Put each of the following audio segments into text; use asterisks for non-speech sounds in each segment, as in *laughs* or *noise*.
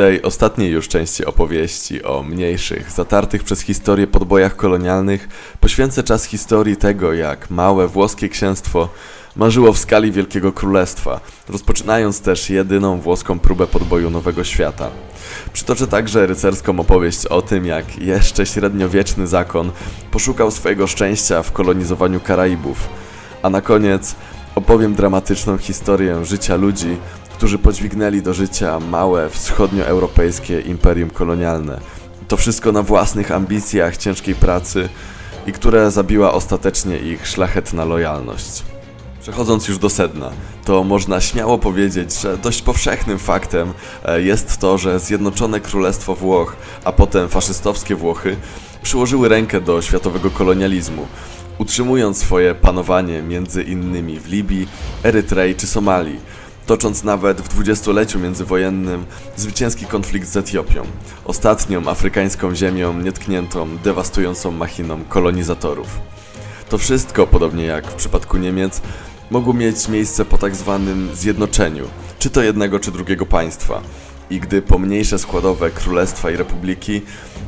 tej ostatniej już części opowieści o mniejszych, zatartych przez historię podbojach kolonialnych poświęcę czas historii tego, jak małe włoskie księstwo marzyło w skali Wielkiego Królestwa, rozpoczynając też jedyną włoską próbę podboju Nowego Świata. Przytoczę także rycerską opowieść o tym, jak jeszcze średniowieczny zakon poszukał swojego szczęścia w kolonizowaniu Karaibów. A na koniec opowiem dramatyczną historię życia ludzi, którzy podźwignęli do życia małe wschodnioeuropejskie imperium kolonialne. To wszystko na własnych ambicjach, ciężkiej pracy i które zabiła ostatecznie ich szlachetna lojalność. Przechodząc już do sedna, to można śmiało powiedzieć, że dość powszechnym faktem e, jest to, że Zjednoczone Królestwo Włoch, a potem faszystowskie Włochy, przyłożyły rękę do światowego kolonializmu, utrzymując swoje panowanie między innymi w Libii, Erytrei czy Somalii, tocząc nawet w dwudziestoleciu międzywojennym zwycięski konflikt z Etiopią, ostatnią afrykańską ziemią nietkniętą, dewastującą machiną kolonizatorów. To wszystko, podobnie jak w przypadku Niemiec, mogło mieć miejsce po tak zwanym zjednoczeniu, czy to jednego, czy drugiego państwa. I gdy pomniejsze składowe królestwa i republiki,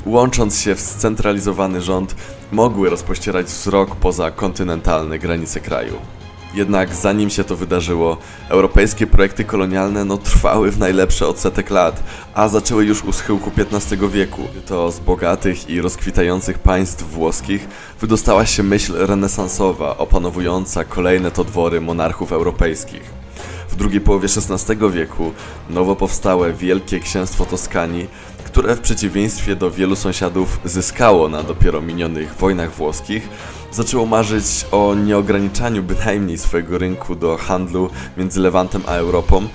łącząc się w scentralizowany rząd, mogły rozpościerać wzrok poza kontynentalne granice kraju. Jednak zanim się to wydarzyło, europejskie projekty kolonialne no, trwały w najlepsze odsetek lat, a zaczęły już u schyłku XV wieku. To z bogatych i rozkwitających państw włoskich wydostała się myśl renesansowa, opanowująca kolejne to dwory monarchów europejskich. W drugiej połowie XVI wieku nowo powstałe Wielkie Księstwo Toskanii, które w przeciwieństwie do wielu sąsiadów zyskało na dopiero minionych wojnach włoskich, zaczęło marzyć o nieograniczaniu bynajmniej swojego rynku do handlu między Lewantem a Europą,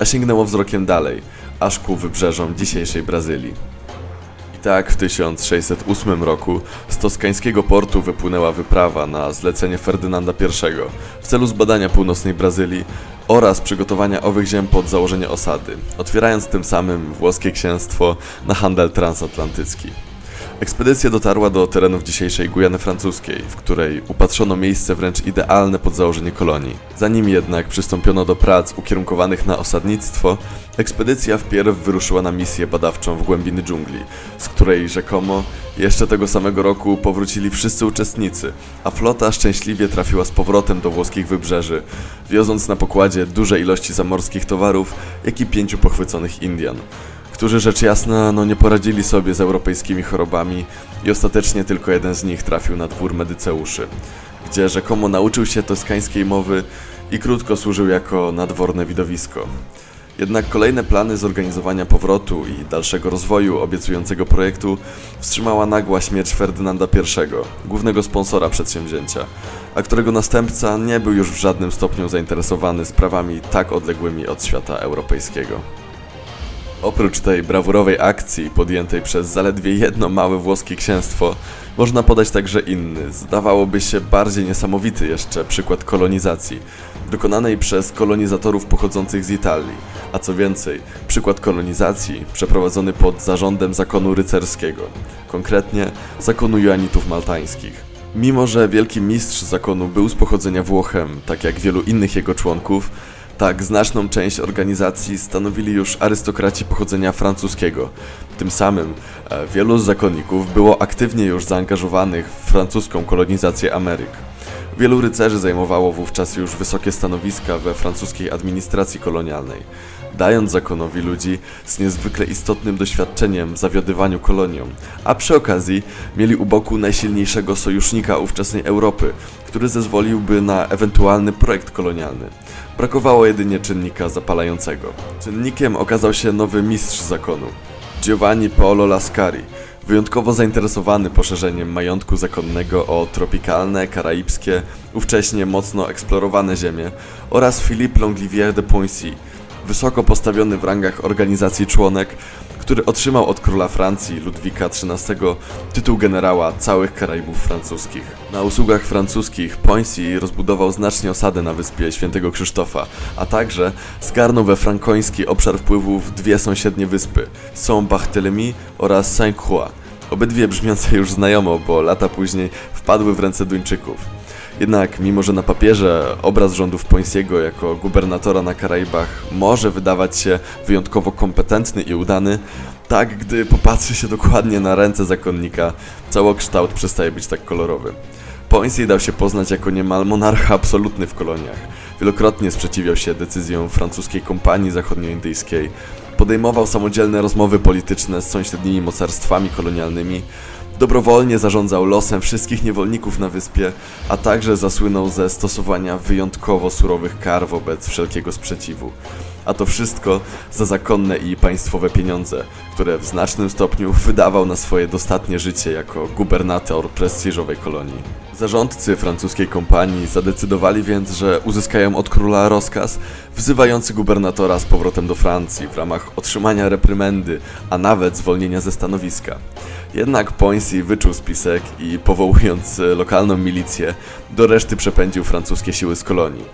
a sięgnęło wzrokiem dalej, aż ku wybrzeżom dzisiejszej Brazylii. I tak w 1608 roku z toskańskiego portu wypłynęła wyprawa na zlecenie Ferdynanda I w celu zbadania północnej Brazylii oraz przygotowania owych ziem pod założenie osady, otwierając tym samym włoskie księstwo na handel transatlantycki. Ekspedycja dotarła do terenów dzisiejszej Gujany Francuskiej, w której upatrzono miejsce wręcz idealne pod założenie kolonii. Zanim jednak przystąpiono do prac ukierunkowanych na osadnictwo, ekspedycja wpierw wyruszyła na misję badawczą w głębiny dżungli, z której rzekomo jeszcze tego samego roku powrócili wszyscy uczestnicy, a flota szczęśliwie trafiła z powrotem do włoskich wybrzeży, wioząc na pokładzie duże ilości zamorskich towarów, jak i pięciu pochwyconych Indian którzy rzecz jasna no, nie poradzili sobie z europejskimi chorobami i ostatecznie tylko jeden z nich trafił na dwór Medyceuszy, gdzie rzekomo nauczył się toskańskiej mowy i krótko służył jako nadworne widowisko. Jednak kolejne plany zorganizowania powrotu i dalszego rozwoju obiecującego projektu wstrzymała nagła śmierć Ferdynanda I, głównego sponsora przedsięwzięcia, a którego następca nie był już w żadnym stopniu zainteresowany sprawami tak odległymi od świata europejskiego. Oprócz tej brawurowej akcji podjętej przez zaledwie jedno małe włoskie księstwo, można podać także inny, zdawałoby się bardziej niesamowity jeszcze przykład kolonizacji, dokonanej przez kolonizatorów pochodzących z Italii, a co więcej, przykład kolonizacji przeprowadzony pod zarządem zakonu rycerskiego, konkretnie zakonu Joanitów Maltańskich. Mimo, że wielki mistrz zakonu był z pochodzenia Włochem, tak jak wielu innych jego członków, tak, znaczną część organizacji stanowili już arystokraci pochodzenia francuskiego. Tym samym e, wielu z zakonników było aktywnie już zaangażowanych w francuską kolonizację Ameryk. Wielu rycerzy zajmowało wówczas już wysokie stanowiska we francuskiej administracji kolonialnej, dając zakonowi ludzi z niezwykle istotnym doświadczeniem w zawiadywaniu kolonią, a przy okazji mieli u boku najsilniejszego sojusznika ówczesnej Europy, który zezwoliłby na ewentualny projekt kolonialny. Brakowało jedynie czynnika zapalającego. Czynnikiem okazał się nowy mistrz zakonu, Giovanni Paolo Lascari, wyjątkowo zainteresowany poszerzeniem majątku zakonnego o tropikalne, karaibskie, ówcześnie mocno eksplorowane ziemie oraz Philippe Longlivier de Poissy, wysoko postawiony w rangach organizacji członek, który otrzymał od króla Francji Ludwika XIII tytuł generała całych Karaibów francuskich. Na usługach francuskich Poissy rozbudował znacznie osadę na wyspie Świętego Krzysztofa, a także zgarnął we frankoński obszar wpływów dwie sąsiednie wyspy Saint-Barthélemy oraz Saint-Croix, obydwie brzmiące już znajomo, bo lata później wpadły w ręce Duńczyków. Jednak mimo, że na papierze obraz rządów Pońskiego jako gubernatora na Karaibach może wydawać się wyjątkowo kompetentny i udany, tak gdy popatrzy się dokładnie na ręce zakonnika, całokształt przestaje być tak kolorowy. Pońsej dał się poznać jako niemal monarcha absolutny w koloniach. Wielokrotnie sprzeciwiał się decyzjom francuskiej kompanii zachodnioindyjskiej, podejmował samodzielne rozmowy polityczne z sąsiednimi mocarstwami kolonialnymi, dobrowolnie zarządzał losem wszystkich niewolników na wyspie, a także zasłynął ze stosowania wyjątkowo surowych kar wobec wszelkiego sprzeciwu. A to wszystko za zakonne i państwowe pieniądze, które w znacznym stopniu wydawał na swoje dostatnie życie jako gubernator prestiżowej kolonii. Zarządcy francuskiej kompanii zadecydowali więc, że uzyskają od króla rozkaz wzywający gubernatora z powrotem do Francji w ramach otrzymania reprymendy, a nawet zwolnienia ze stanowiska. Jednak Poincy wyczuł spisek i powołując e, lokalną milicję, do reszty przepędził francuskie siły z kolonii.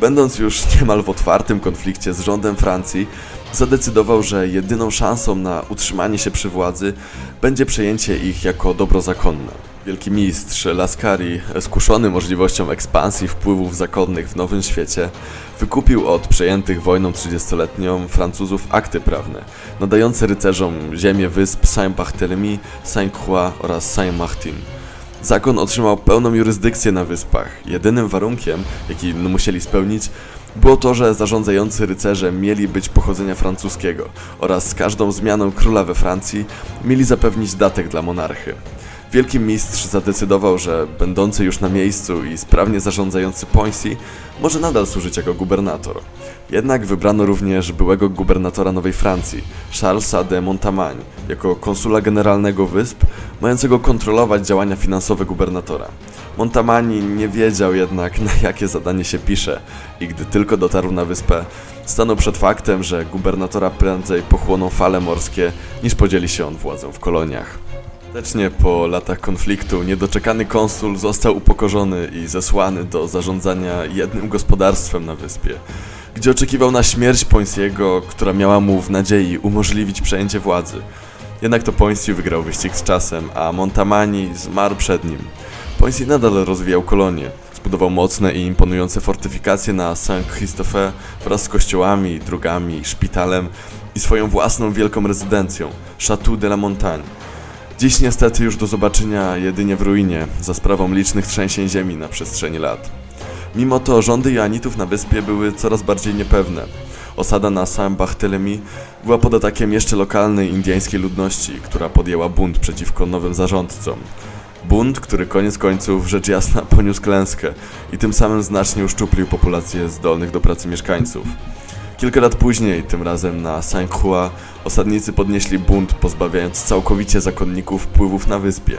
Będąc już *laughs* niemal w otwartym konflikcie z rządem Francji, zadecydował, że jedyną szansą na utrzymanie się przy władzy będzie przejęcie ich jako dobro zakonne. Wielki mistrz Lascari, skuszony możliwością ekspansji wpływów zakonnych w Nowym Świecie, wykupił od przejętych wojną 30-letnią Francuzów akty prawne, nadające rycerzom ziemię wysp Saint-Barthélemy, Saint-Croix oraz Saint-Martin. Zakon otrzymał pełną jurysdykcję na wyspach. Jedynym warunkiem, jaki musieli spełnić, było to, że zarządzający rycerze mieli być pochodzenia francuskiego oraz z każdą zmianą króla we Francji mieli zapewnić datek dla monarchy. Wielki mistrz zadecydował, że będący już na miejscu i sprawnie zarządzający Poissy może nadal służyć jako gubernator. Jednak wybrano również byłego gubernatora Nowej Francji, Charlesa de Montamagne, jako konsula generalnego wysp, mającego kontrolować działania finansowe gubernatora. Montamani nie wiedział jednak, na jakie zadanie się pisze i gdy tylko dotarł na wyspę, stanął przed faktem, że gubernatora prędzej pochłoną fale morskie, niż podzieli się on władzą w koloniach. Ostatecznie po latach konfliktu niedoczekany konsul został upokorzony i zesłany do zarządzania jednym gospodarstwem na wyspie, gdzie oczekiwał na śmierć Poinsiego, która miała mu w nadziei umożliwić przejęcie władzy. Jednak to Poinsi wygrał wyścig z czasem, a Montamani zmarł przed nim. Poinsi nadal rozwijał kolonię. Zbudował mocne i imponujące fortyfikacje na Saint-Christophe wraz z kościołami, drogami, szpitalem i swoją własną wielką rezydencją, Château de la Montagne. Dziś niestety już do zobaczenia jedynie w ruinie, za sprawą licznych trzęsień ziemi na przestrzeni lat. Mimo to rządy Joanitów na wyspie były coraz bardziej niepewne. Osada na Saint-Barthélemy była pod atakiem jeszcze lokalnej indyjskiej ludności, która podjęła bunt przeciwko nowym zarządcom. Bunt, który koniec końców rzecz jasna poniósł klęskę i tym samym znacznie uszczuplił populację zdolnych do pracy mieszkańców. Kilka lat później, tym razem na Saint-Croix, osadnicy podnieśli bunt, pozbawiając całkowicie zakonników wpływów na wyspie.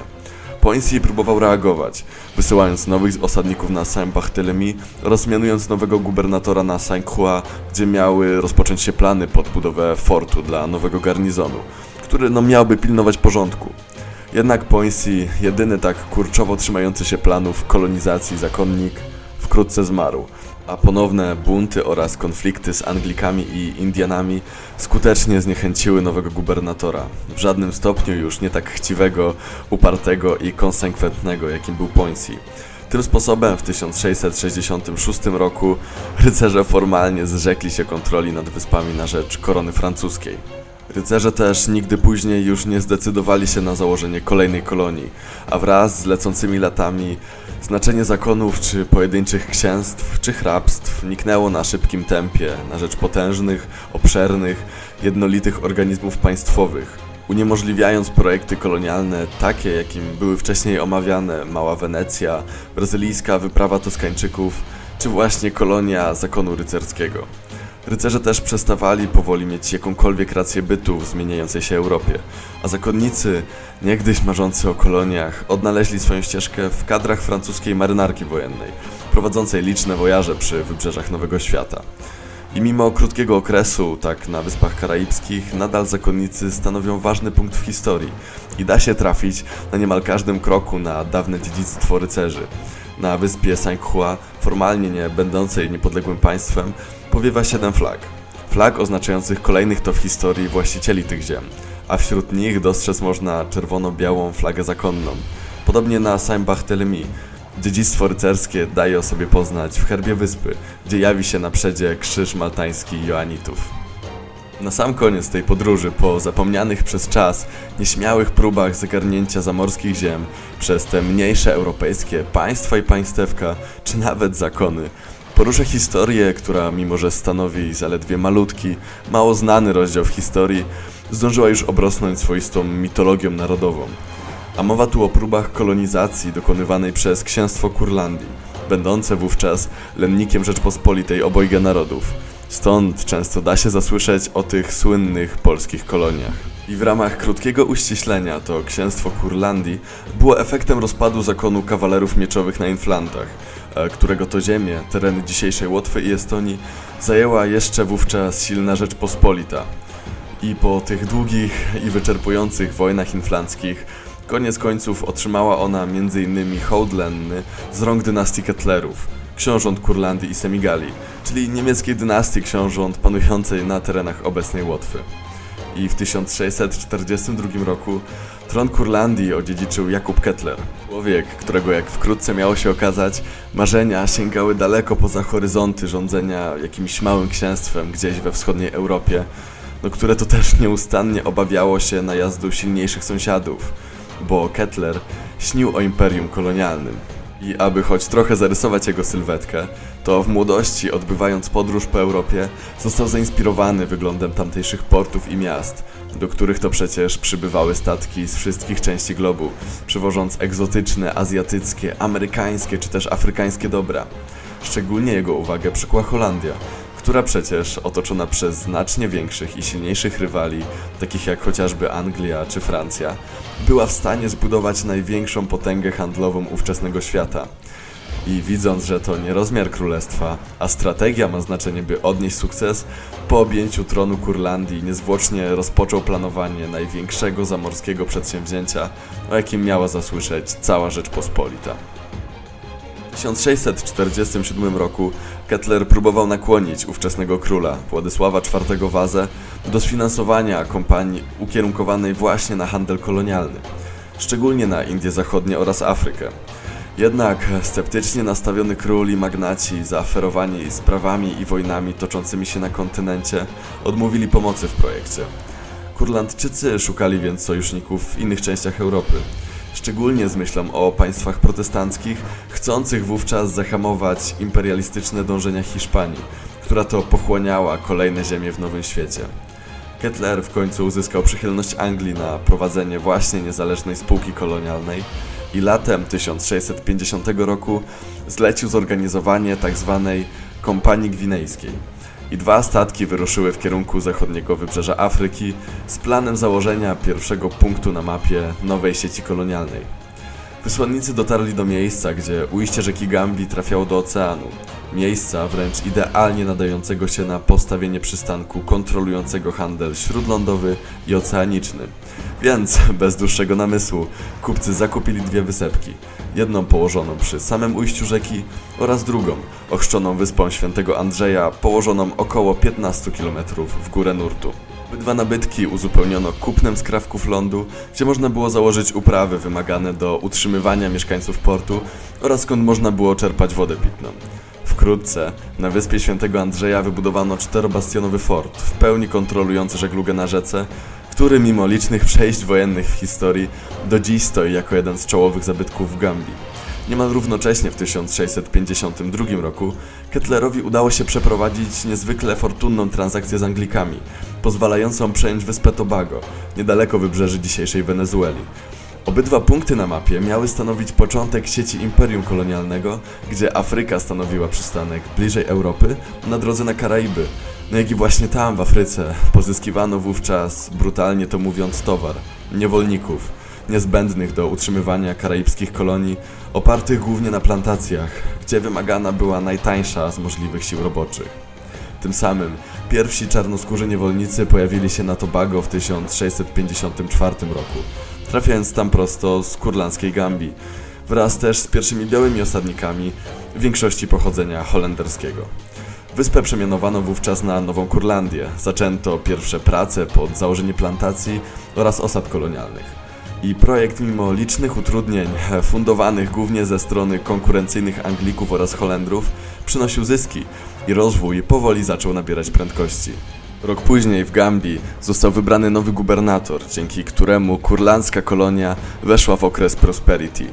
Poinsi próbował reagować, wysyłając nowych osadników na Saint-Barthélemy oraz mianując nowego gubernatora na Saint-Croix, gdzie miały rozpocząć się plany pod budowę fortu dla nowego garnizonu, który no, miałby pilnować porządku. Jednak Poinsi, jedyny tak kurczowo trzymający się planów kolonizacji zakonnik, wkrótce zmarł, a ponowne bunty oraz konflikty z Anglikami i Indianami skutecznie zniechęciły nowego gubernatora, w żadnym stopniu już nie tak chciwego, upartego i konsekwentnego, jakim był Poinsi. Tym sposobem w 1666 roku rycerze formalnie zrzekli się kontroli nad wyspami na rzecz korony francuskiej. Rycerze też nigdy później już nie zdecydowali się na założenie kolejnej kolonii, a wraz z lecącymi latami znaczenie zakonów czy pojedynczych księstw czy hrabstw niknęło na szybkim tempie na rzecz potężnych, obszernych, jednolitych organizmów państwowych, uniemożliwiając projekty kolonialne takie, jakim były wcześniej omawiane Mała Wenecja, brazylijska wyprawa Toskańczyków czy właśnie kolonia zakonu rycerskiego. Rycerze też przestawali powoli mieć jakąkolwiek rację bytu w zmieniającej się Europie, a zakonnicy, niegdyś marzący o koloniach, odnaleźli swoją ścieżkę w kadrach francuskiej marynarki wojennej, prowadzącej liczne wojaże przy wybrzeżach Nowego Świata. I mimo krótkiego okresu, tak na Wyspach Karaibskich, nadal zakonnicy stanowią ważny punkt w historii i da się trafić na niemal każdym kroku na dawne dziedzictwo rycerzy. Na wyspie Saint-Croix, formalnie nie będącej niepodległym państwem, powiewa siedem flag. Flag oznaczających kolejnych to w historii właścicieli tych ziem, a wśród nich dostrzec można czerwono-białą flagę zakonną. Podobnie na Saint-Barthélemy, Dziedzictwo rycerskie daje o sobie poznać w herbie wyspy, gdzie jawi się na przedzie krzyż maltański Joanitów. Na sam koniec tej podróży, po zapomnianych przez czas, nieśmiałych próbach zagarnięcia zamorskich ziem przez te mniejsze europejskie państwa i państewka, czy nawet zakony, poruszę historię, która mimo że stanowi zaledwie malutki, mało znany rozdział w historii, zdążyła już obrosnąć swoistą mitologią narodową. A mowa tu o próbach kolonizacji dokonywanej przez księstwo Kurlandii, będące wówczas lennikiem Rzeczpospolitej obojga narodów. Stąd często da się zasłyszeć o tych słynnych polskich koloniach. I w ramach krótkiego uściślenia to księstwo Kurlandii było efektem rozpadu zakonu kawalerów mieczowych na Inflantach, e, którego to ziemię, tereny dzisiejszej Łotwy i Estonii, zajęła jeszcze wówczas silna Rzeczpospolita. I po tych długich i wyczerpujących wojnach inflanckich, koniec końców otrzymała ona m.in. hołd lenny z rąk dynastii Kettlerów, książąt Kurlandii i Semigalii, czyli niemieckiej dynastii książąt panującej na terenach obecnej Łotwy. I w 1642 roku tron Kurlandii odziedziczył Jakub Kettler, człowiek, którego jak wkrótce miało się okazać, marzenia sięgały daleko poza horyzonty rządzenia jakimś małym księstwem gdzieś we wschodniej Europie, no które to też nieustannie obawiało się najazdu silniejszych sąsiadów, bo Kettler śnił o imperium kolonialnym. I aby choć trochę zarysować jego sylwetkę, to w młodości, odbywając podróż po Europie, został zainspirowany wyglądem tamtejszych portów i miast, do których to przecież przybywały statki z wszystkich części globu, przywożąc egzotyczne, azjatyckie, amerykańskie czy też afrykańskie dobra. Szczególnie jego uwagę przykuła Holandia, która przecież otoczona przez znacznie większych i silniejszych rywali, takich jak chociażby Anglia czy Francja, była w stanie zbudować największą potęgę handlową ówczesnego świata. I widząc, że to nie rozmiar królestwa, a strategia ma znaczenie, by odnieść sukces, po objęciu tronu Kurlandii niezwłocznie rozpoczął planowanie największego zamorskiego przedsięwzięcia, o jakim miała zasłyszeć cała Rzeczpospolita. W 1647 roku Kettler próbował nakłonić ówczesnego króla, Władysława IV Wazę, do sfinansowania kampanii ukierunkowanej właśnie na handel kolonialny, szczególnie na Indie Zachodnie oraz Afrykę. Jednak sceptycznie nastawiony król i magnaci, zaaferowani sprawami i wojnami toczącymi się na kontynencie, odmówili pomocy w projekcie. Kurlandczycy szukali więc sojuszników w innych częściach Europy, szczególnie z myślą o państwach protestanckich, chcących wówczas zahamować imperialistyczne dążenia Hiszpanii, która to pochłaniała kolejne ziemie w Nowym Świecie. Kettler w końcu uzyskał przychylność Anglii na prowadzenie właśnie niezależnej spółki kolonialnej i latem 1650 roku zlecił zorganizowanie tzw. Kompanii Gwinejskiej. I dwa statki wyruszyły w kierunku zachodniego wybrzeża Afryki z planem założenia pierwszego punktu na mapie nowej sieci kolonialnej. Wysłannicy dotarli do miejsca, gdzie ujście rzeki Gambii trafiało do oceanu. Miejsca wręcz idealnie nadającego się na postawienie przystanku kontrolującego handel śródlądowy i oceaniczny. Więc, *laughs* bez dłuższego namysłu, kupcy zakupili dwie wysepki. Jedną położoną przy samym ujściu rzeki oraz drugą, ochrzczoną wyspą Świętego Andrzeja, położoną około 15 km w górę nurtu. Obydwa nabytki uzupełniono kupnem skrawków lądu, gdzie można było założyć uprawy wymagane do utrzymywania mieszkańców portu oraz skąd można było czerpać wodę pitną. Wkrótce na wyspie Świętego Andrzeja wybudowano czterobastionowy fort, w pełni kontrolujący żeglugę na rzece, który mimo licznych przejść wojennych w historii do dziś stoi jako jeden z czołowych zabytków w Gambii. Niemal równocześnie w 1652 roku Kettlerowi udało się przeprowadzić niezwykle fortunną transakcję z Anglikami, pozwalającą przejąć wyspę Tobago, niedaleko wybrzeży dzisiejszej Wenezueli. Obydwa punkty na mapie miały stanowić początek sieci imperium kolonialnego, gdzie Afryka stanowiła przystanek bliżej Europy na drodze na Karaiby. No jak i właśnie tam, w Afryce, pozyskiwano wówczas, brutalnie to mówiąc, towar, niewolników, niezbędnych do utrzymywania karaibskich kolonii, opartych głównie na plantacjach, gdzie wymagana była najtańsza z możliwych sił roboczych. Tym samym pierwsi czarnoskórzy niewolnicy pojawili się na Tobago w 1654 roku, trafiając tam prosto z kurlandzkiej Gambii, wraz też z pierwszymi białymi osadnikami, większości pochodzenia holenderskiego. Wyspę przemianowano wówczas na Nową Kurlandię. Zaczęto pierwsze prace pod założenie plantacji oraz osad kolonialnych. I projekt mimo licznych utrudnień, e, fundowanych głównie ze strony konkurencyjnych Anglików oraz Holendrów, przynosił zyski i rozwój powoli zaczął nabierać prędkości. Rok później w Gambii został wybrany nowy gubernator, dzięki któremu kurlandzka kolonia weszła w okres prosperity,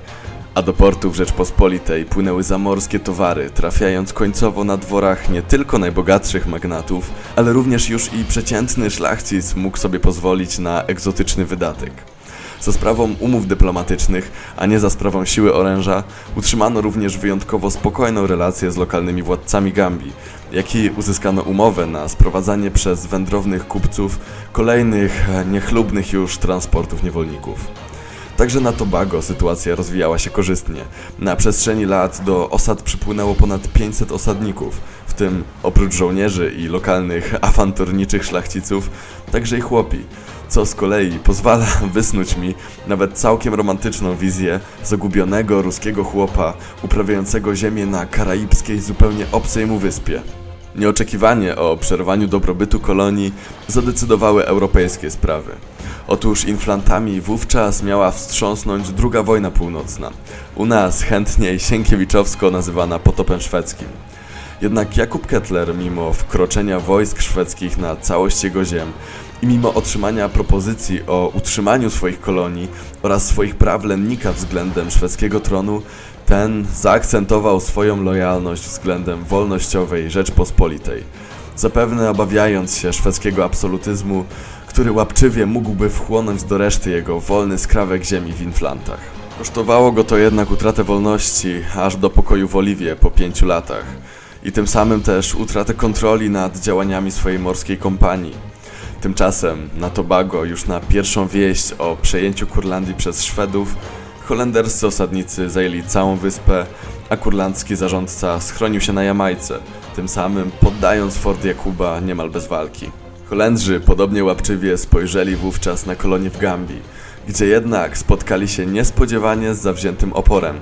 a do portów Rzeczpospolitej płynęły zamorskie towary, trafiając końcowo na dworach nie tylko najbogatszych magnatów, ale również już i przeciętny szlachcic mógł sobie pozwolić na egzotyczny wydatek. Za sprawą umów dyplomatycznych, a nie za sprawą siły oręża, utrzymano również wyjątkowo spokojną relację z lokalnymi władcami Gambii, jak i uzyskano umowę na sprowadzanie przez wędrownych kupców kolejnych e, niechlubnych już transportów niewolników. Także na Tobago sytuacja rozwijała się korzystnie. Na przestrzeni lat do osad przypłynęło ponad 500 osadników, w tym oprócz żołnierzy i lokalnych awanturniczych szlachciców, także i chłopi, co z kolei pozwala *laughs* wysnuć mi nawet całkiem romantyczną wizję zagubionego ruskiego chłopa uprawiającego ziemię na karaibskiej, zupełnie obcej mu wyspie. Nieoczekiwanie o przerwaniu dobrobytu kolonii zadecydowały europejskie sprawy. Otóż inflantami wówczas miała wstrząsnąć druga wojna północna, u nas chętniej Sienkiewiczowsko nazywana potopem szwedzkim. Jednak Jakub Kettler, mimo wkroczenia wojsk szwedzkich na całość jego ziem i mimo otrzymania propozycji o utrzymaniu swoich kolonii oraz swoich praw lennika względem szwedzkiego tronu, ten zaakcentował swoją lojalność względem wolnościowej Rzeczpospolitej, zapewne obawiając się szwedzkiego absolutyzmu, który łapczywie mógłby wchłonąć do reszty jego wolny skrawek ziemi w Inflantach. Kosztowało go to jednak utratę wolności aż do pokoju w Oliwie po pięciu latach i tym samym też utratę kontroli nad działaniami swojej morskiej kompanii. Tymczasem na Tobago już na pierwszą wieść o przejęciu Kurlandii przez Szwedów holenderscy osadnicy zajęli całą wyspę, a kurlandzki zarządca schronił się na Jamajce, tym samym poddając Fort Jakuba niemal bez walki. Holendrzy podobnie łapczywie spojrzeli wówczas na kolonię w Gambii, gdzie jednak spotkali się niespodziewanie z zawziętym oporem.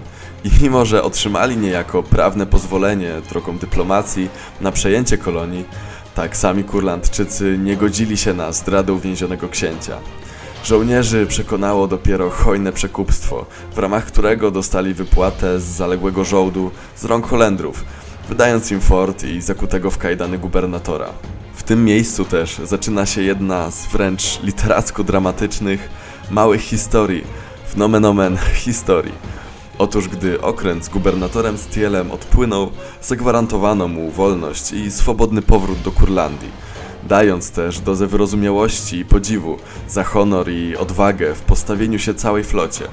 I mimo, że otrzymali niejako prawne pozwolenie drogą dyplomacji na przejęcie kolonii, tak sami Kurlandczycy nie godzili się na zdradę uwięzionego księcia. Żołnierzy przekonało dopiero hojne przekupstwo, w ramach którego dostali wypłatę z zaległego żołdu z rąk Holendrów, wydając im fort i zakutego w kajdany gubernatora. W tym miejscu też zaczyna się jedna z wręcz literacko-dramatycznych małych historii, w nomen omen historii. Otóż gdy okręt z gubernatorem Stielem odpłynął, zagwarantowano mu wolność i swobodny powrót do Kurlandii, dając też dozę wyrozumiałości i podziwu za honor i odwagę w postawieniu się całej flocie.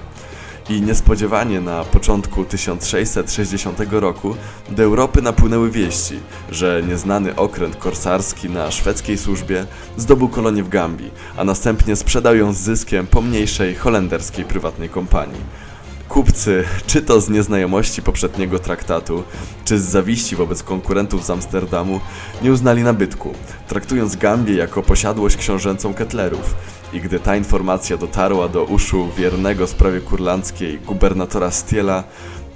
I niespodziewanie na początku 1660 roku do Europy napłynęły wieści, że nieznany okręt korsarski na szwedzkiej służbie zdobył kolonię w Gambii, a następnie sprzedał ją z zyskiem pomniejszej holenderskiej prywatnej kompanii. Kupcy, czy to z nieznajomości poprzedniego traktatu, czy z zawiści wobec konkurentów z Amsterdamu, nie uznali nabytku, traktując Gambię jako posiadłość książęcą Kettlerów. I gdy ta informacja dotarła do uszu wiernego sprawie kurlandzkiej gubernatora Stiela,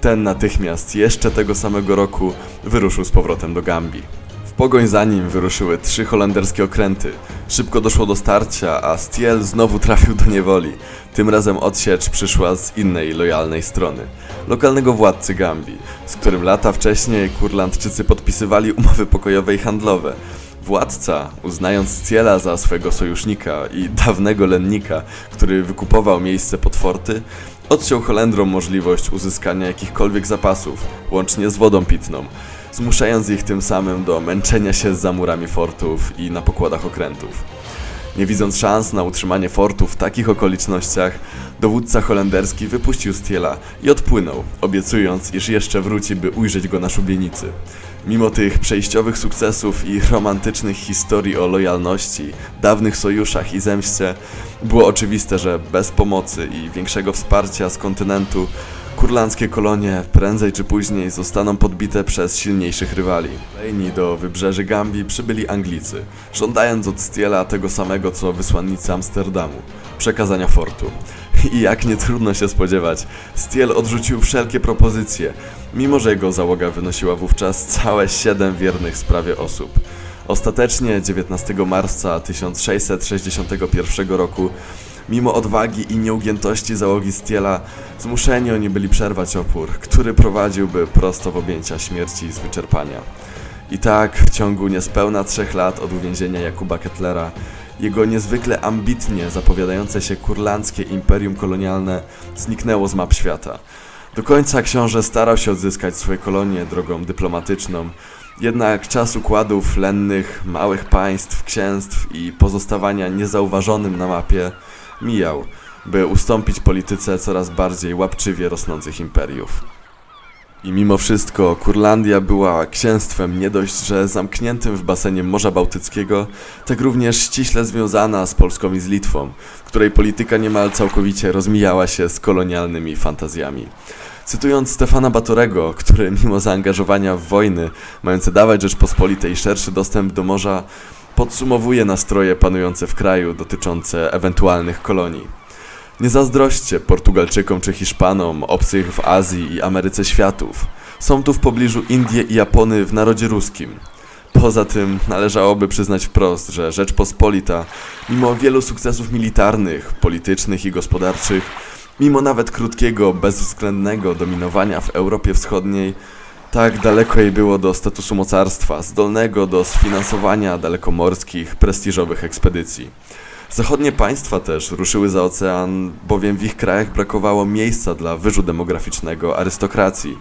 ten natychmiast jeszcze tego samego roku wyruszył z powrotem do Gambii. Pogoń za nim wyruszyły trzy holenderskie okręty. Szybko doszło do starcia, a Stiel znowu trafił do niewoli. Tym razem odsiecz przyszła z innej lojalnej strony. Lokalnego władcy Gambii, z którym lata wcześniej Kurlandczycy podpisywali umowy pokojowe i handlowe. Władca, uznając Stiela za swojego sojusznika i dawnego lennika, który wykupował miejsce pod forty, odciął Holendrom możliwość uzyskania jakichkolwiek zapasów, łącznie z wodą pitną, zmuszając ich tym samym do męczenia się za murami fortów i na pokładach okrętów. Nie widząc szans na utrzymanie fortu w takich okolicznościach, dowódca holenderski wypuścił Stiela i odpłynął, obiecując, iż jeszcze wróci, by ujrzeć go na szubienicy. Mimo tych przejściowych sukcesów i romantycznych historii o lojalności, dawnych sojuszach i zemście, było oczywiste, że bez pomocy i większego wsparcia z kontynentu kurlandzkie kolonie prędzej czy później zostaną podbite przez silniejszych rywali. Kolejni do wybrzeży Gambii przybyli Anglicy, żądając od Stiela tego samego co wysłannicy Amsterdamu przekazania fortu. I jak nie trudno się spodziewać, Stiel odrzucił wszelkie propozycje, mimo że jego załoga wynosiła wówczas całe siedem wiernych sprawie osób. Ostatecznie 19 marca 1661 roku Mimo odwagi i nieugiętości załogi Stiela, zmuszeni oni byli przerwać opór, który prowadziłby prosto w objęcia śmierci z wyczerpania. I tak w ciągu niespełna trzech lat od uwięzienia Jakuba Kettlera, jego niezwykle ambitnie zapowiadające się kurlandzkie imperium kolonialne zniknęło z map świata. Do końca książę starał się odzyskać swoje kolonie drogą dyplomatyczną, jednak czas układów lennych, małych państw, księstw i pozostawania niezauważonym na mapie mijał, by ustąpić polityce coraz bardziej łapczywie rosnących imperiów. I mimo wszystko Kurlandia była księstwem nie dość, że zamkniętym w basenie Morza Bałtyckiego, tak również ściśle związana z Polską i z Litwą, której polityka niemal całkowicie rozmijała się z kolonialnymi fantazjami. Cytując Stefana Batorego, który mimo zaangażowania w wojny, mające dawać Rzeczpospolitej szerszy dostęp do morza, podsumowuje nastroje panujące w kraju dotyczące ewentualnych kolonii. Nie zazdrośćcie Portugalczykom czy Hiszpanom, obcych w Azji i Ameryce światów. Są tu w pobliżu Indie i Japony w narodzie ruskim. Poza tym należałoby przyznać wprost, że Rzeczpospolita, mimo wielu sukcesów militarnych, politycznych i gospodarczych, mimo nawet krótkiego, bezwzględnego dominowania w Europie Wschodniej, tak daleko jej było do statusu mocarstwa, zdolnego do sfinansowania dalekomorskich, prestiżowych ekspedycji. Zachodnie państwa też ruszyły za ocean, bowiem w ich krajach brakowało miejsca dla wyżu demograficznego arystokracji.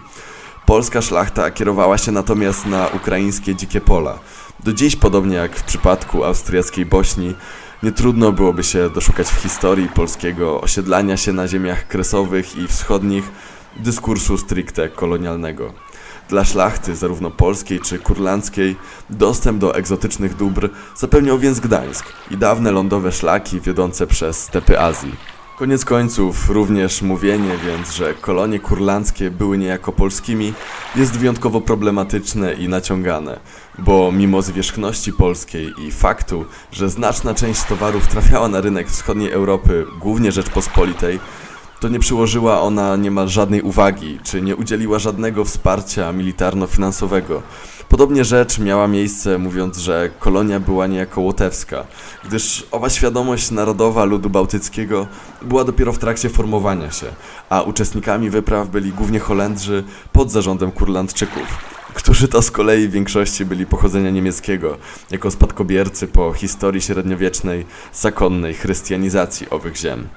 Polska szlachta kierowała się natomiast na ukraińskie dzikie pola. Do dziś, podobnie jak w przypadku austriackiej Bośni, nie trudno byłoby się doszukać w historii polskiego osiedlania się na ziemiach kresowych i wschodnich dyskursu stricte kolonialnego. Dla szlachty, zarówno polskiej czy kurlandzkiej, dostęp do egzotycznych dóbr zapewniał więc Gdańsk i dawne lądowe szlaki wiodące przez stepy Azji. Koniec końców, również mówienie więc, że kolonie kurlandzkie były niejako polskimi, jest wyjątkowo problematyczne i naciągane, bo mimo zwierzchności polskiej i faktu, że znaczna część towarów trafiała na rynek wschodniej Europy, głównie Rzeczpospolitej, to nie przyłożyła ona niemal żadnej uwagi, czy nie udzieliła żadnego wsparcia militarno-finansowego. Podobnie rzecz miała miejsce, mówiąc, że kolonia była niejako łotewska, gdyż owa świadomość narodowa ludu bałtyckiego była dopiero w trakcie formowania się, a uczestnikami wypraw byli głównie Holendrzy pod zarządem Kurlandczyków którzy to z kolei w większości byli pochodzenia niemieckiego, jako spadkobiercy po historii średniowiecznej, zakonnej chrystianizacji owych ziem.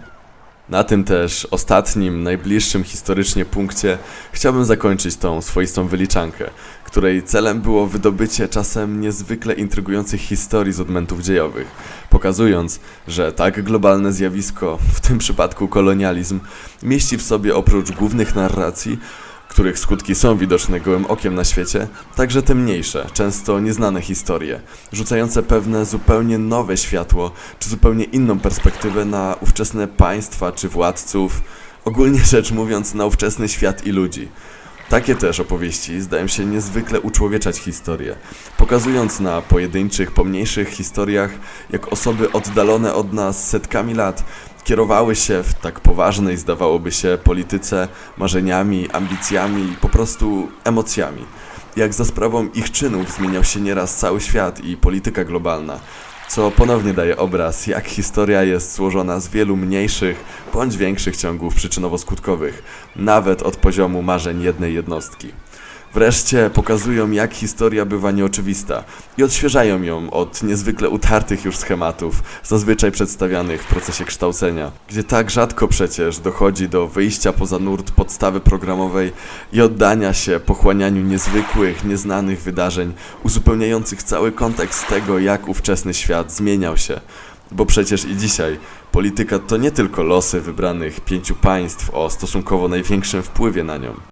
Na tym też ostatnim, najbliższym historycznie punkcie chciałbym zakończyć tą swoistą wyliczankę, której celem było wydobycie czasem niezwykle intrygujących historii z odmentów dziejowych, pokazując, że tak globalne zjawisko, w tym przypadku kolonializm, mieści w sobie oprócz głównych narracji, których skutki są widoczne gołym okiem na świecie, także te mniejsze, często nieznane historie, rzucające pewne zupełnie nowe światło, czy zupełnie inną perspektywę na ówczesne państwa czy władców, ogólnie *laughs* rzecz mówiąc na ówczesny świat i ludzi. Takie też opowieści zdają się niezwykle uczłowieczać historię, pokazując na pojedynczych, pomniejszych historiach, jak osoby oddalone od nas setkami lat kierowały się w tak poważnej, zdawałoby się, polityce marzeniami, ambicjami i po prostu emocjami. Jak za sprawą ich czynów zmieniał się nieraz cały świat i polityka globalna, co ponownie daje obraz, jak historia jest złożona z wielu mniejszych bądź większych ciągów przyczynowo-skutkowych, nawet od poziomu marzeń jednej jednostki. Wreszcie pokazują, jak historia bywa nieoczywista i odświeżają ją od niezwykle utartych już schematów, zazwyczaj przedstawianych w procesie kształcenia, gdzie tak rzadko przecież dochodzi do wyjścia poza nurt podstawy programowej i oddania się pochłanianiu niezwykłych, nieznanych wydarzeń, uzupełniających cały kontekst tego, jak ówczesny świat zmieniał się. Bo przecież i dzisiaj polityka to nie tylko losy wybranych pięciu państw o stosunkowo największym wpływie na nią.